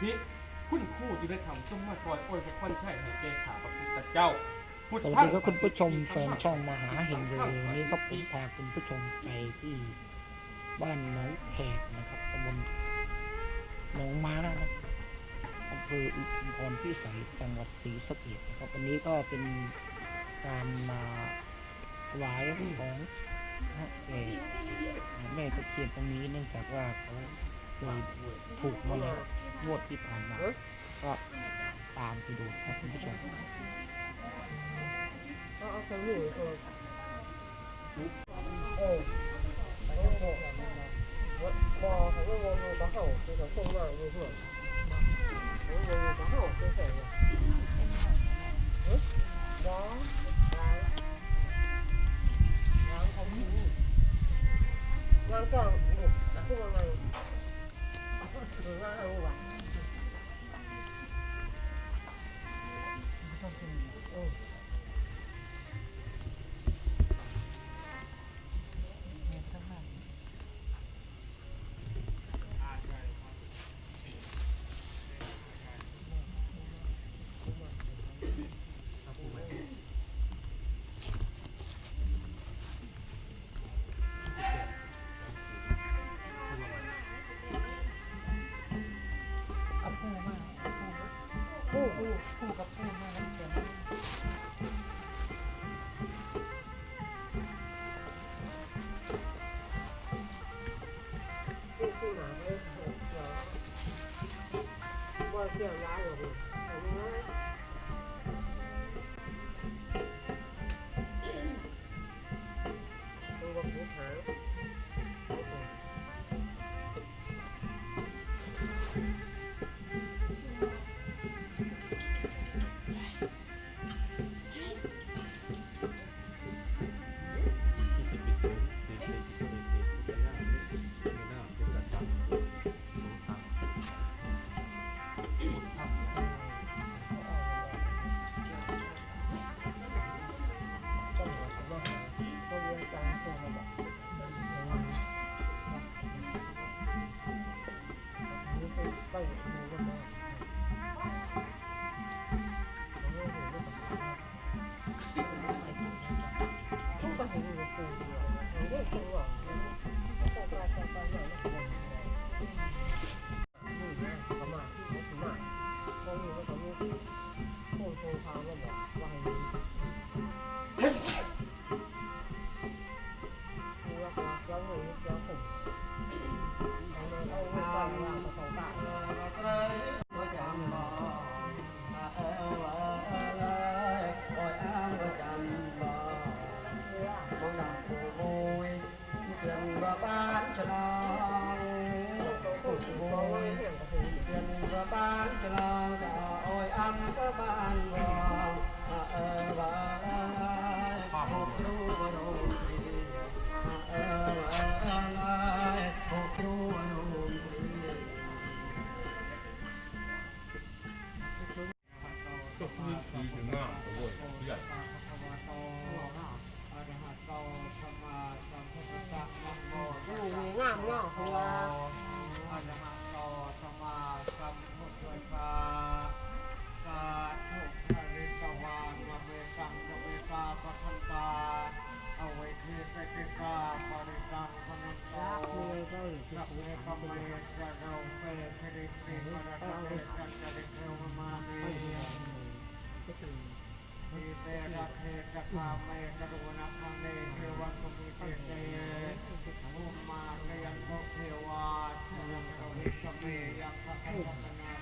ธิคุณครูที่ได้ทำจงมาซอยโอ้ยพระคนใช่ให้แก่ข้าพระพุทธเจ้าสวัสดีครับคุณผู้ชมแฟนช่องมหาเฮงเร็วๆนี้ครับผมพาคุณผู้ชมไปที่บ้านหนองแขกนะครับตำบลหนองม้านะครับอำเภออุทุมพรพิสัยจังหวัดศรีสะเกษนะครับวันนี้ก็เป็นการมาถวายของนะฮะแก่แม่ตะเคียนตรงนี้เนื่องจากว่าเขาเคยถูกมาแล้ว งวดที่ผ่านมาก็ตามไปดูครับคุณผู้ชมเอาเอาของหนูเออเออไปเอาของวัดบอเขาก็วงอยู่บ้าเขาคือเขาส่งมาอยู่เพื่อนเขาวงอยู่บ้าเขาคือแสงอะเฮ้ยบอไปล้างเขาหูล้างก่อนหยุดพูดว่าไง ห ปูปูกับปูมาแล้วเขียนที่ไหนาไม่เกี่ยวบ่เกี่ยวร้าย ก็ว่างกันต่อไปก็ต้องเล่นกัน បានច្រងក៏អើយអំក៏បានវងអើវអើហោជួរ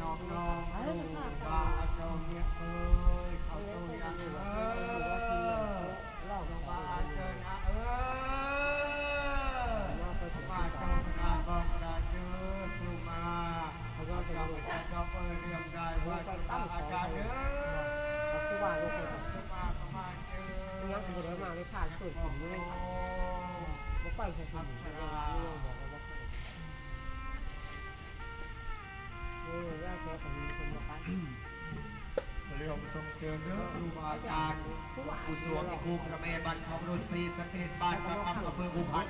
น้อง เรียมทรงเจอเด้อครูบาอาจารย์ผู้สวงครูพระเมรุบันทองรุ่นสี่สเตนบ้านพระคำอำเภอบุพัน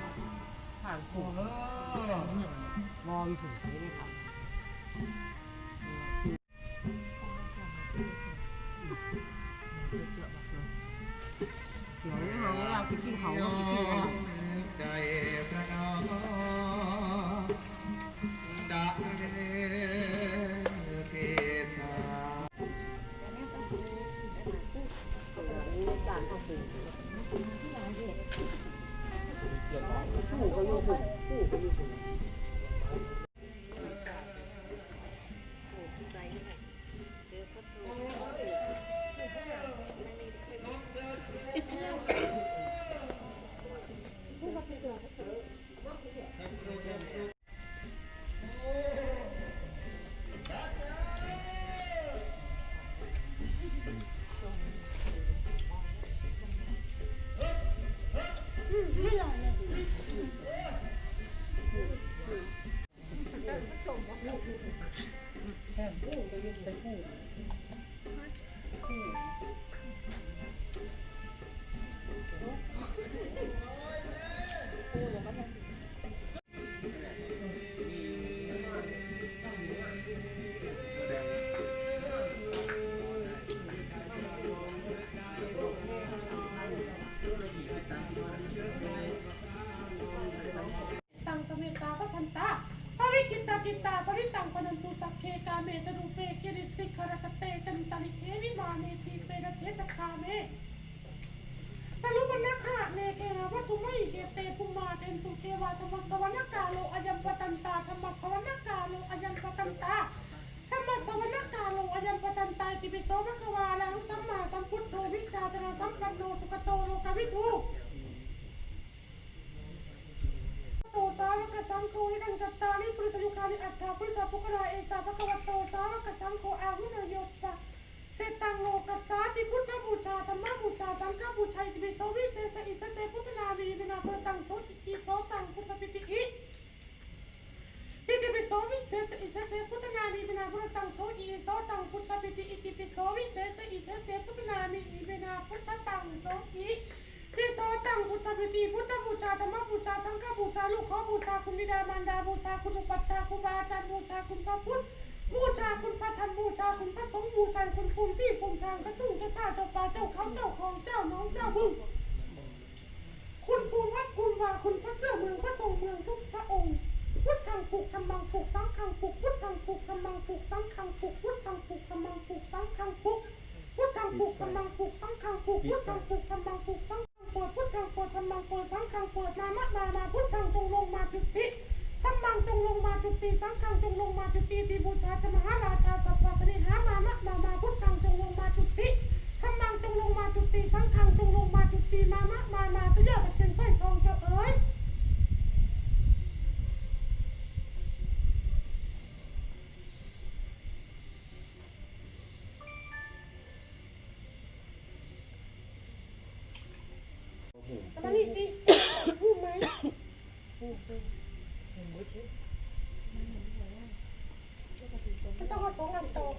ผ่านโอ้สุดเฮ้อมองถึงนี่ครับ การต้ รังจัตตาริปุริสยุคานิอัตถาปุริสปุกราเอสาภคะวะโตสาวกสังโฆอาหุนโยตะเตตังโลกัสสาติพุทธบูชาธรรมบูชาสังฆบูชาอิติปิโสวิเศษอิสเตพุทธนาวีวินาโพตังโสติกิโสตังพุทธปิติอิอิติปิโสวิเศษอิสเตพุทธนาวีวินาโพตังโสติอิโสตังพุทธปิติอิติปิโสวิเศษอิสเตพุทธนาวีวินาพุทธตังโสติ ตังพุทธปิติพุทธบูชาธรรมบูชาสังฆบูชาลูกขอบูชาคุณบิดามารดาบูชาคุณอุปัชฌาย์ครูบาอาจารย์บูชาคุณพระพุทธบูชาคุณพระธรรมบูชาคุณพระสงฆ์บูชาคุณภูมิที่ภูมิทางกระตุ้งเจ้าข้าเจ้าป่าเจ้าเขาเจ้าของเจ้าน้องเจ้าบึ้งคุณภูมิวัดคุณวาคุณพระเสื้อเมืองพระทรงเมืองทุกพระองค์พุทธังผูกธรรมังผูกสังฆังผูกพุทธังผูกธรรมังผูกสังฆังผูกพุทธังผูกธรรมังผูกสังฆังผูกพุทธังผูกธรรมังผูกสังฆังผูกพุทธังผูกธรรมังผูกสัง พุทธังปวดธรรมังปวดสังฆังปวดนามะนามาพุทธังจงลงมาจุติธรรมังจงลงมาจุติสังฆังจงลงมาจุติตีบูชาจะมหาราชาสัพพะปริหามามะนามาพุทธังจงลงมาจุติธรรมังจงลงมาจุติสังฆังจงลงมาจุติมามะนามาตุยาตะเชียนสร้อยทองเจ้าเอ๋ย มานี่สิพูดไหมไม่ต้องมาสองอันต่อกันสิมืดหูมืดตา หูมันตาโคโลอยู่เลยเนาะ พุทธังเปิดธรรมังเปิด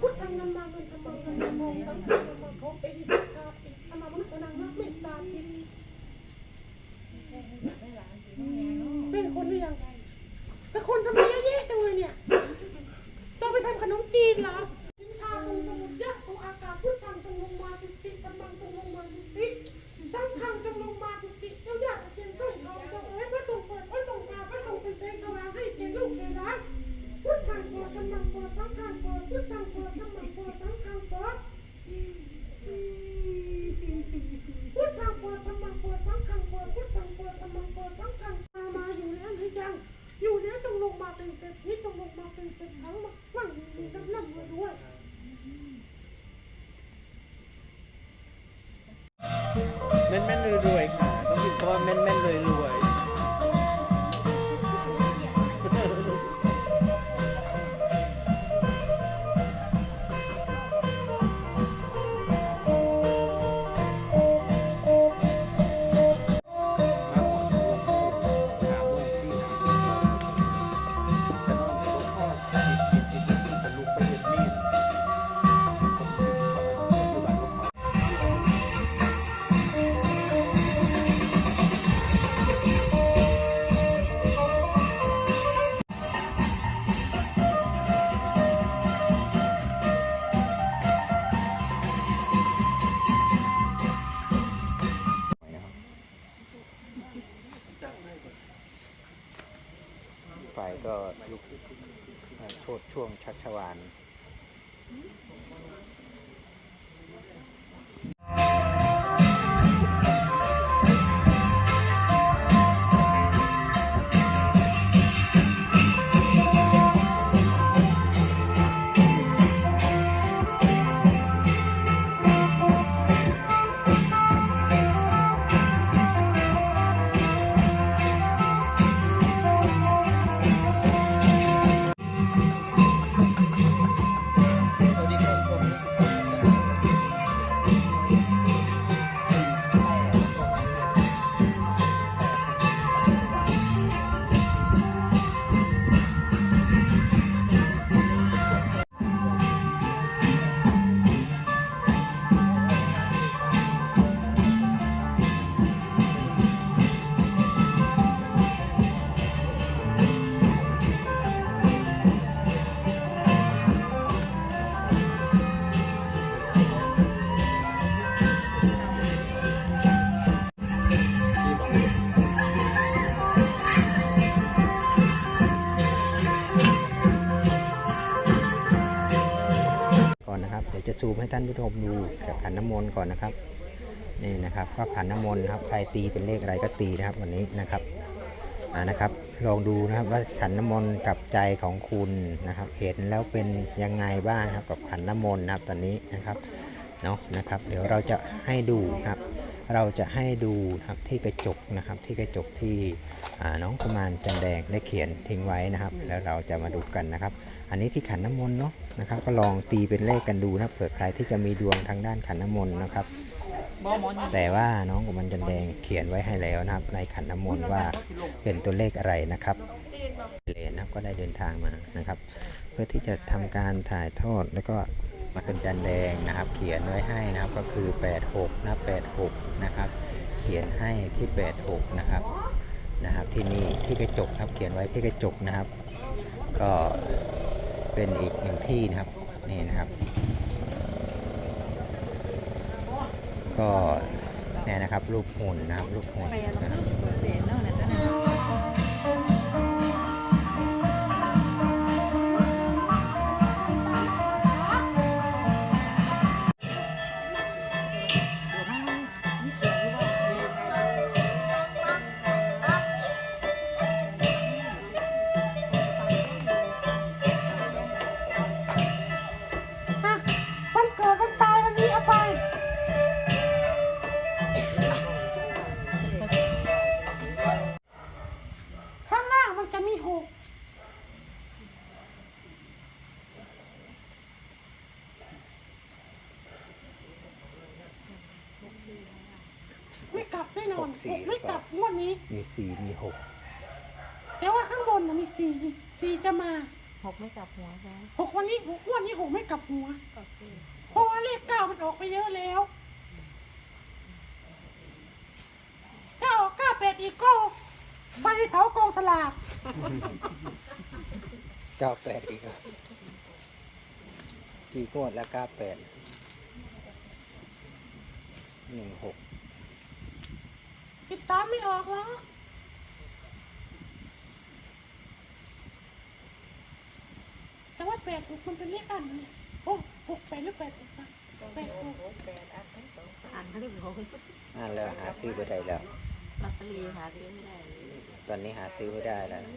พุทธังนัมมังนันธรรมังนันธรรมงสังฆังนัมมังของเอหิสักาปิธรรมะมุสนังมะเมตตาทิเป็นคนหรือยังแต่คนทำไมเยอะแยะจังเลยเนี่ยต้องไปทำขนมจีนเหรอ ให้ท่านผู้ชมดูจากขันน้ำมนต์ก่อนนะครับนี่นะครับก็ขันน้ำมนต์นะครับใครตีเป็นเลขอะไรก็ตีนะครับวันนี้นะครับอ่านะครับลองดูนะครับว่าขันน้ำมนต์กับใจของคุณนะครับ เห็นแล้วเป็นยังไงบ้างครับกับขันน้ำมนต์นะครับตอนนี้นะครับเนาะนะครับ เดี๋ยวเราจะให้ดูนะครับ เราจะให้ดูนะครับที่กระจกนะครับที่กระจกที่น้องกุมารจันแดงได้เขียนทิ้งไว้นะครับ แล้วเราจะมาดูกันนะครับ อันนี้ที่ขันน้ำมนต์เนาะนะครับ ก็ลองตีเป็นเลขกันดูนะเผื่อใครที่จะมีดวงทางด้านขันน้ำมนต์นะครับ แต่ว่าน้องกุมารจันแดงเขียนไว้ให้แล้วนะครับ ในขันน้ำมนต์ว่าเป็นตัวเลขอะไรนะครับเลนนะก็ได้เดินทางมานะครับ เพื่อที่จะทำการถ่ายทอดแล้วก็มาเป็นจันแดงนะครับ เขียนไว้ให้นะครับก็คือ 86นะ86 นะครับ เขียนให้ที่ 86 นะครับนะครับที่นี่ที่กระจกครับเขียนไว้ที่กระจกนะครับ ก็ เป็นอีกหนึ่งที่นะครับนี่นะครับ ก็เนี่ยนะครับรูปหุ่นนะครับรูปหุ่นนะครับ ไม่กลับแน่นอนหกสี่ หกไม่กลับงวดนี้ มีสี่มีหกแต่ว่าข้างบนน่ะมีสี่สี่จะมาหกไม่กลับหัวใช่ไหมหกวันนี้หกงวดนี้หกไม่กลับหัวเพราะว่าเลขเก้ามันออกไปเยอะแล้วถ้าออกเก้าแปดอีกก็ไปเผากองสลากเก้าแปดอีกครับกี่งวดแล้วเก้าแปดหนึ่งหก สิบสามไม่ออกหรอกแต่ว่าแปดหกมันเป็นเลขอันนี่โอ้หกแปดหรือแปดหกอะแปดหกอ่านทั้งสองอ่านแล้วหาซื้อไม่ได้แล้วลอตเตอรี่หาซื้อไม่ได้ตอนนี้หาซื้อไม่ได้แล้วนะ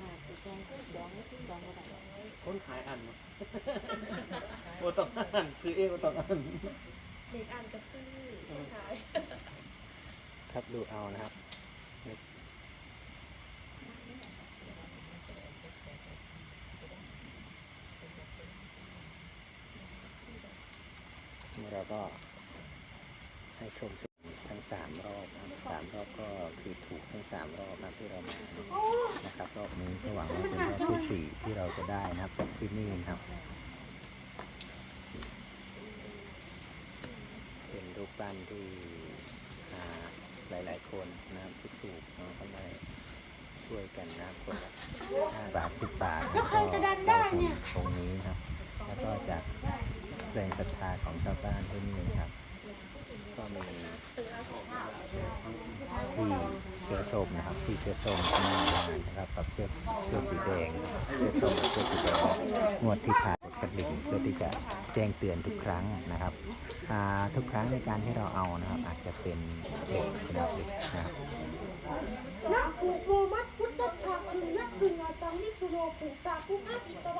มาไปแจ้งดองไม่ขึ้นดองก็ได้ คนขายอันเนาะโอต้องอันซื้อเองโอต้องอันเด็กอ่านกระซื้อขายครับดูเอานะครับเราก็ให้ชมทั้งสามรอบนะครับสามรอบก็คือถูกทั้งสามรอบนะที่เรามา ได้นะครับจากที่นี่นะครับ เป็นรูปปั้นที่อ่าหลายๆคนนะครับที่ถูกเราก็ได้ช่วยกันนะครับคนละห้าบาทสิบบาทแล้วใครจะดันได้เนี่ยตรงนี้ครับ แล้วก็จากแรงศรัทธาของชาวบ้านที่นี่ครับ ก็มีที่เสื้อส้มนะครับที่เสื้อส้มหน้างานนะครับกับเสื้อเสื้อสีแดงเสื้อส้มกับเสื้อสีแดงงวดที่ผ่านกระดิ่งเพื่อที่จะแจ้งเตือนทุกครั้งนะครับทุกครั้งในการที่เราเอานะครับ อาจจะเป็นเด็กนะครับเด็กนะครับนักผูกโมมัดพุทธถาคือนักดึงอสังนิสุโรผูกตาผูกอัพอิสวา